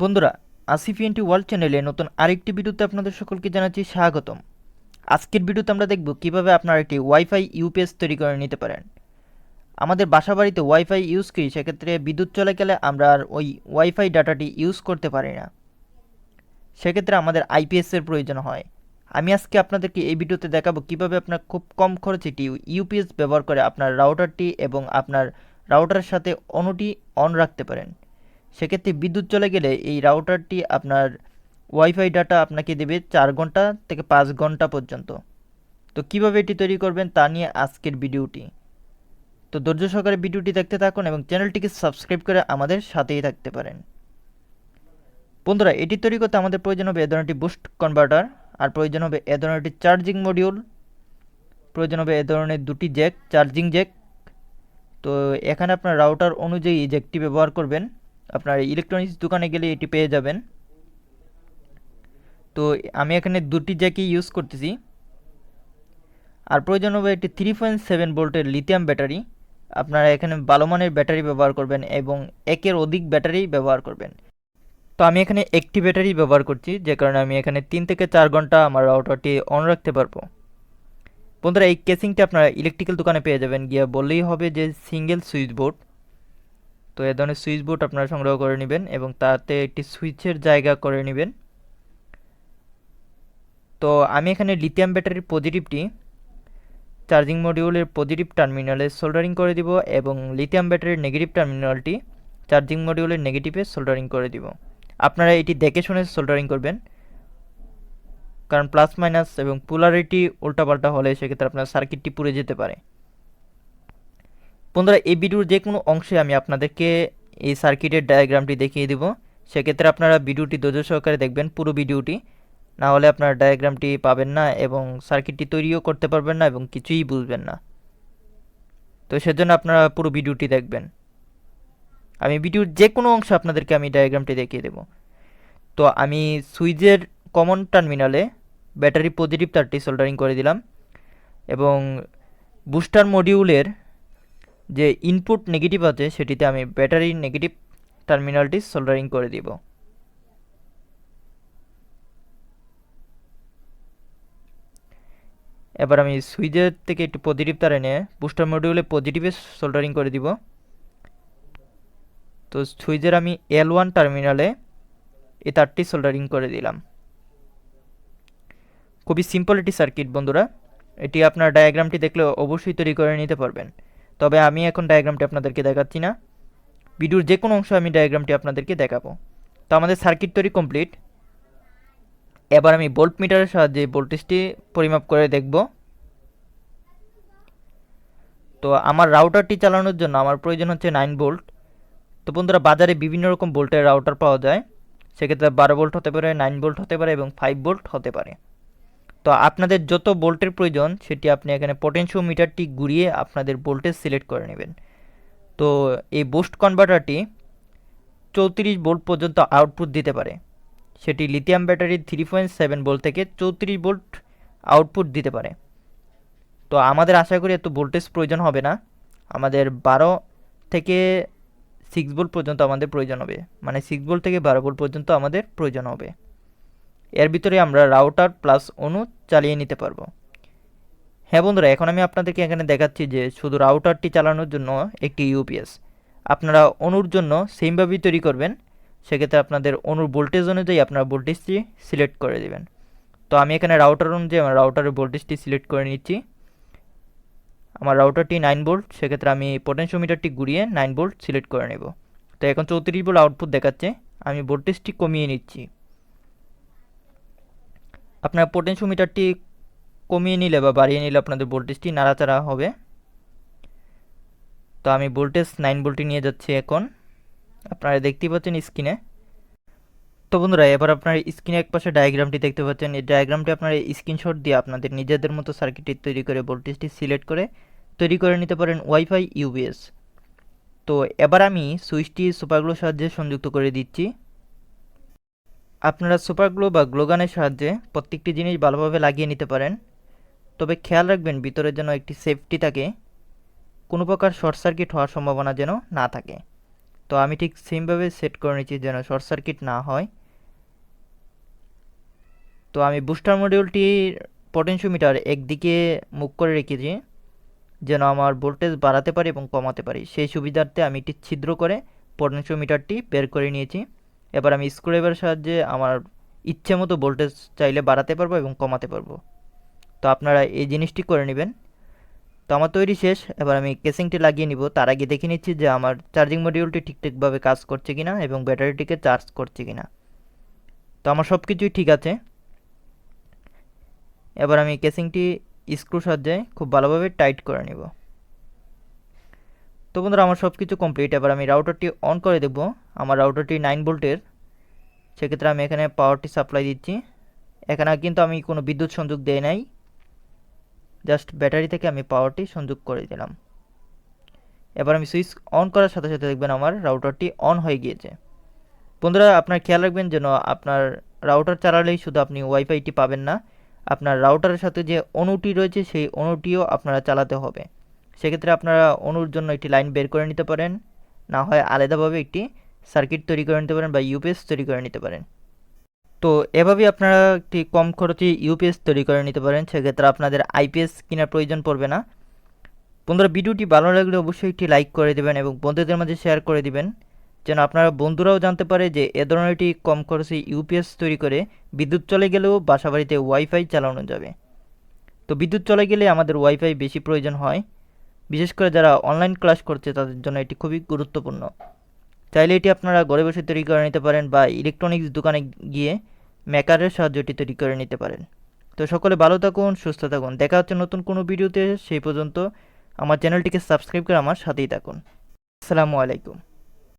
বন্ধুরা আসিফ এনটি ওয়ার্ল্ড চ্যানেলে নতুন আরেকটি ভিডিওতে আপনাদের সকলকে জানাচ্ছি স্বাগতম। আজকের ভিডিওতে আমরা দেখব কীভাবে আপনারা একটি ওয়াইফাই ইউপিএস তৈরি করে নিতে পারেন। আমাদের বাসা বাড়িতে ওয়াইফাই ইউজ করি, সেক্ষেত্রে বিদ্যুৎ চলে গেলে আমরা আর ওই ওয়াইফাই ডাটাটি ইউজ করতে পারি না। সেক্ষেত্রে আমাদের আইপিএসের প্রয়োজন হয়। আমি আজকে আপনাদেরকে এই ভিডিওতে দেখাবো কীভাবে আপনার খুব কম খরচে একটি ইউপিএস ব্যবহার করে আপনার রাউটারটি এবং আপনার রাউটারের সাথে অনুটি অন রাখতে পারেন। সেক্ষেত্রে বিদ্যুৎ চলে গেলে এই রাউটারটি আপনার ওয়াইফাই ডাটা আপনাকে দেবে চার ঘণ্টা থেকে পাঁচ ঘণ্টা পর্যন্ত। তো কীভাবে এটি তৈরি করবেন তা নিয়ে আজকের ভিডিওটি। তো ধৈর্য সহকারে ভিডিওটি দেখতে থাকুন এবং চ্যানেলটিকে সাবস্ক্রাইব করে আমাদের সাথেই থাকতে পারেন। বন্ধুরা, এটি তৈরি করতে আমাদের প্রয়োজন হবে এ ধরনের বুস্ট কনভার্টার আর প্রয়োজন হবে এ ধরনের চার্জিং মডিউল প্রয়োজন হবে এ ধরনের দুটি জ্যাক চার্জিং জ্যাক তো এখানে আপনার রাউটার অনুযায়ী জ্যাকটি ব্যবহার করবেন। আপনার ইলেকট্রনিক্স দোকানে গেলে এটি পেয়ে যাবেন। তো আমি এখানে দুটি জ্যাকই ইউজ করতেছি। আর প্রয়োজন হবে একটি থ্রি পয়েন্ট সেভেন ভোল্টের লিথিয়াম ব্যাটারি আপনারা এখানে ভালো মানের ব্যাটারি ব্যবহার করবেন এবং একের অধিক ব্যাটারি ব্যবহার করবেন। তো আমি এখানে একটি ব্যাটারি ব্যবহার করছি, যে কারণে আমি এখানে তিন থেকে চার ঘণ্টা আমার রাউটারটি অন রাখতে পারব। বন্ধুরা, এই কেসিংটি আপনারা ইলেকট্রিক্যাল দোকানে পেয়ে যাবেন। গিয়ে বললেই হবে যে সিঙ্গেল সুইচ বোর্ড তো এ ধরনের সুইচ বোর্ড আপনারা সংগ্রহ করে নেবেন এবং তাতে একটি সুইচের জায়গা করে নেবেন। তো আমি এখানে লিথিয়াম ব্যাটারির পজিটিভটি চার্জিং মডিউলের পজিটিভ টার্মিনালে সোল্ডারিং করে দিব এবং লিথিয়াম ব্যাটারির নেগেটিভ টার্মিনালটি চার্জিং মডিউলের নেগেটিভে সোল্ডারিং করে দিব। আপনারা এটি দেখে শুনে সোল্ডারিং করবেন। কারণ প্লাস মাইনাস এবং পোলারিটি উল্টাপাল্টা হলে সেক্ষেত্রে আপনার সার্কিটটি পুড়ে যেতে পারে। বন্ধুরা, এই ভিডিওর যে কোনো অংশে আমি আপনাদেরকে এই সার্কিটের ডায়াগ্রামটি দেখিয়ে দেব। সেক্ষেত্রে আপনারা ভিডিওটি ধৈর্য সহকারে দেখবেন, পুরো ভিডিওটি। না হলে আপনার ডায়াগ্রামটি পাবেন না এবং সার্কিটটি তৈরিও করতে পারবেন না এবং কিছুই বুঝবেন না। তো সেজন্য আপনারা পুরো ভিডিওটি দেখবেন। আমি ভিডিওর যে কোনো অংশ আপনাদেরকে আমি ডায়াগ্রামটি দেখিয়ে দেব। তো আমি সুইচের কমন টার্মিনালে ব্যাটারি পজিটিভ তারটি সোল্ডারিং করে দিলাম এবং বুস্টার মডিউলের যে ইনপুট নেগেটিভ আছে, সেটিতে আমি ব্যাটারির নেগেটিভ টার্মিনালটি সোল্ডারিং করে দিব। এবার আমি সুইচের থেকে একটু পজিটিভ তার এনে বুস্টার মডিউলে পজিটিভে সোল্ডারিং করে দিব। তো সুইচের আমি এল ওয়ান টার্মিনালে এই তারটি সোল্ডারিং করে দিলাম। খুবই সিম্পল একটি সার্কিট বন্ধুরা। এটি আপনার ডায়াগ্রামটি দেখলে অবশ্যই তৈরি করে নিতে পারবেন। তবে আমি এখন ডায়াগ্রামটি আপনাদেরকে দেখাচ্ছি না। ভিডিওর যে কোনো অংশ আমি ডায়াগ্রামটি আপনাদেরকে দেখাবো। তো আমাদের সার্কিট তৈরি কমপ্লিট এবার আমি বোল্ট মিটারের সাহায্যে ভোল্টেজটি পরিমাপ করে দেখব। তো আমার রাউটারটি চালানোর জন্য আমার প্রয়োজন হচ্ছে নাইন ভোল্ট তো বন্ধুরা, বাজারে বিভিন্ন রকম বোল্টের রাউটার পাওয়া যায়। সেক্ষেত্রে বারো ভোল্ট হতে পারে নাইন ভোল্ট হতে পারে এবং ফাইভ ভোল্ট হতে পারে। তো আপনাদের যত বোল্টের প্রয়োজন, সেটি আপনি এখানে মিটারটি ঘুরিয়ে আপনাদের বোল্টেজ সিলেক্ট করে নেবেন। তো এই বুস্ট কনভার্টারটি চৌত্রিশ বোল্ট পর্যন্ত আউটপুট দিতে পারে। সেটি লিথিয়াম ব্যাটারির থ্রি পয়েন্ট সেভেন ভোল্ট থেকে চৌত্রিশ বোল্ট আউটপুট দিতে পারে। তো আমাদের আশা করি এত ভোল্টেজ প্রয়োজন হবে না। আমাদের বারো থেকে সিক্স বোল্ট পর্যন্ত আমাদের প্রয়োজন হবে। মানে সিক্স ভোল্ট থেকে বারো বোল্ট পর্যন্ত আমাদের প্রয়োজন হবে। এর ভিতরে আমরা রাউটার প্লাস অনু চালিয়ে নিতে পারব। হ্যাঁ বন্ধুরা, এখন আমি আপনাদেরকে এখানে দেখাচ্ছি যে শুধু রাউটারটি চালানোর জন্য একটি ইউপিএস আপনারা অনুর জন্য সেমভাবেই তৈরি করবেন, সেক্ষেত্রে আপনাদের অনুর ভোল্টেজ অনুযায়ী আপনারা ভোল্টেজটি সিলেক্ট করে দেবেন। তো আমি এখানে রাউটার অনুযায়ী আমার রাউটারের ভোল্টেজটি সিলেক্ট করে নিচ্ছি। আমার রাউটারটি নাইন ভোল্ট সেক্ষেত্রে আমি পোটেনশিওমিটারটি ঘুরিয়ে নাইন ভোল্ট সিলেক্ট করে নেব। তো এখন চৌত্রিশ ভোল্ট আউটপুট দেখাচ্ছে, আমি ভোল্টেজটি কমিয়ে নিচ্ছি। আপনার পোটেনশিওমিটারটি কমিয়ে নিলে বা বাড়িয়ে নিলে আপনাদের ভোল্টেজটি নাড়াচাড়া হবে। তো আমি ভোল্টেজ নাইন ভোল্টে নিয়ে যাচ্ছি এখন। আপনারা দেখতেই পাচ্ছেন স্ক্রিনে তো বন্ধুরা, এবার আপনার স্ক্রিনে এক পাশে ডায়াগ্রামটি দেখতে পাচ্ছেন। এই ডায়াগ্রামটি আপনারা স্ক্রিনশট দিয়ে আপনাদের নিজেদের মতো সার্কিটটি তৈরি করে ভোল্টেজটি সিলেক্ট করে তৈরি করে নিতে পারেন ওয়াইফাই ইউবিএস তো এবার আমি সুইচটি সুপারগুলোর সাহায্যে সংযুক্ত করে দিচ্ছি। আপনারা সুপার গ্লো বা গ্লোগানের সাহায্যে প্রত্যেকটি জিনিস ভালোভাবে লাগিয়ে নিতে পারেন। তবে খেয়াল রাখবেন ভিতরে যেন একটি সেফটি থাকে। কোনো প্রকার শর্ট সার্কিট হওয়ার সম্ভাবনা যেন না থাকে। তো আমি ঠিক সেমভাবে সেট করে নিচ্ছি যেন শর্ট সার্কিট না হয়। তো আমি বুস্টার মডিউলটির পটেনশিওমিটার একদিকে মুখ করে রেখেছি, যেন আমার ভোল্টেজ বাড়াতে পারি এবং কমাতে পারি। সেই সুবিধার্থে আমি একটি ছিদ্র করে পটেনশিওমিটারটি বের করে নিয়েছি। এবার আমি স্ক্রুড্রাইভারের সাহায্যে আমার ইচ্ছে মতো ভোল্টেজ চাইলে বাড়াতে পারব এবং কমাতে পারব। তো আপনারা এই জিনিসটি করে নেবেন। তো আমার তৈরি শেষ। এবার আমি কেসিংটি লাগিয়ে নিব। তার আগে দেখে নিচ্ছি যে আমার চার্জিং মডিউলটি ঠিকঠাকভাবে কাজ করছে কিনা এবং ব্যাটারিটিকে চার্জ করছে কিনা। তো আমার সব কিছুই ঠিক আছে। এবার আমি কেসিংটি স্ক্রু সাহায্যে খুব ভালোভাবে টাইট করে নিব। তো বন্ধুরা, আমার সব কিছু কমপ্লিট এবার আমি রাউটারটি অন করে দেব আমার রাউটারটি নাইন ভোল্টের। সেক্ষেত্রে আমি এখানে পাওয়ারটি সাপ্লাই দিচ্ছি। এখানে কিন্তু আমি কোনো বিদ্যুৎ সংযোগ দেই নাই। জাস্ট ব্যাটারি থেকে আমি পাওয়ারটি সংযোগ করে দিলাম। এবার আমি সুইচ অন করার সাথে সাথে দেখবেন আমার রাউটারটি অন হয়ে গিয়েছে। বন্ধুরা, আপনার খেয়াল রাখবেন যেন আপনার রাউটার চালালেই শুধু আপনি ওয়াইফাইটি পাবেন না। আপনার রাউটারের সাথে যে অনুটি রয়েছে, সেই অনুটিও আপনারা চালাতে হবে। সেক্ষেত্রে আপনারা অনুর জন্য একটি লাইন বের করে নিতে পারেন। না হয় আলাদাভাবে একটি সার্কিট তৈরি করে নিতে পারেন বা ইউপিএস তৈরি করে নিতে পারেন। তো এভাবেই আপনারা একটি কম খরচে ইউপিএস তৈরি করে নিতে পারেন। সেক্ষেত্রে আপনাদের আইপিএস কেনার প্রয়োজন পড়বে না। বন্ধুরা, ভিডিওটি ভালো লাগলে অবশ্যই একটি লাইক করে দেবেন এবং বন্ধুদের মাঝে শেয়ার করে দিবেন। যেন আপনারা বন্ধুরাও জানতে পারে যে এ ধরনের একটি কম খরচে ইউপিএস তৈরি করে বিদ্যুৎ চলে গেলেও বাসাবাড়িতে ওয়াইফাই চালানো যাবে। তো বিদ্যুৎ চলে গেলে আমাদের ওয়াইফাই বেশি প্রয়োজন হয়। বিশেষ করে যারা অনলাইন ক্লাস করছে, তাদের জন্য এটি খুবই গুরুত্বপূর্ণ। চাইলে এটি আপনারা ঘরে বসে তৈরি করে নিতে পারেন বা ইলেকট্রনিক্স দোকানে গিয়ে মেকারের সাহায্যটি তৈরি করে নিতে পারেন। তো সকলে ভালো থাকুন, সুস্থ থাকুন। দেখা হচ্ছে নতুন কোনো ভিডিওতে, সেই পর্যন্ত আমার চ্যানেলটিকে সাবস্ক্রাইব করে আমার সাথেই থাকুন। আসসালামু আলাইকুম।